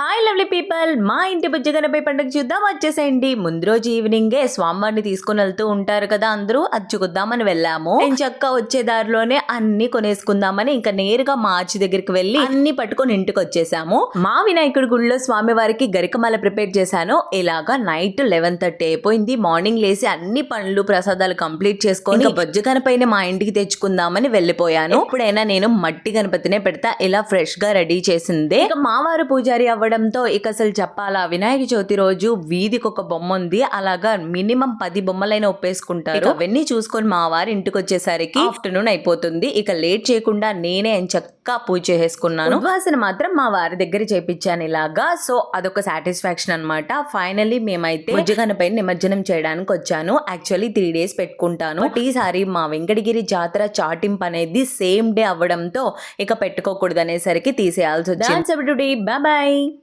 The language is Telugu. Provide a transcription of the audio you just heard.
హాయ్ లవ్లీ పీపుల్ మా ఇంటి బుజ్జగనపై పండుగ చూద్దాం. వచ్చేసేయండి. ముందు రోజు ఈవినింగే స్వామివారిని తీసుకుని వెళ్తూ ఉంటారు కదా అందరూ. అది చూద్దామని వెళ్ళాము. నేను చక్క వచ్చే దారిలోనే అన్ని కొనేసుకుందామని ఇంకా నేరుగా మా ఆచి దగ్గరికి వెళ్ళి అన్ని పట్టుకొని ఇంటికి వచ్చేసాము. మా వినాయకుడి గుడిలో స్వామివారికి గరికమాల ప్రిపేర్ చేశాను. ఇలాగా నైట్ లెవెన్ థర్టీ అయిపోయింది. మార్నింగ్ లేసి అన్ని పనులు ప్రసాదాలు కంప్లీట్ చేసుకొని బుజ్జగనపైనే గణపైన మా ఇంటికి తెచ్చుకుందామని వెళ్ళిపోయాను. ఎప్పుడైనా నేను మట్టి గణపతినే పెడతా. ఇలా ఫ్రెష్గా రెడీ చేసిందే. మావారు పూజారి అవ్వడంతో ఇక అసలు చెప్పాలా? వినాయక చవితి రోజు వీధికి ఒక బొమ్మ ఉంది అలాగా మినిమం పది బొమ్మలైనా ఒప్పేసుకుంటారు. అవన్నీ చూసుకొని మా వారి ఇంటికి వచ్చేసరికి ఆఫ్టర్నూన్ అయిపోతుంది. ఇక లేట్ చేయకుండా నేనే చక్కగా పూజ చేసుకున్నాను ఉద్వాసన మాత్రం మా వారి దగ్గర చేపించాను ఇలాగా. సో అదొక సాటిస్ఫాక్షన్ అన్నమాట. ఫైనల్లీ మేమైతే భుజగనపై నిమజ్జనం చేయడానికి వచ్చాను. యాక్చువల్లీ త్రీ డేస్ పెట్టుకుంటాను. బట్ ఈసారి మా వెంకటగిరి జాతర చాటింపు అనేది సేమ్ డే అవ్వడంతో ఇక పెట్టుకోకూడదు అనేసరికి తీసేయాల్సి వచ్చింది. బాయ్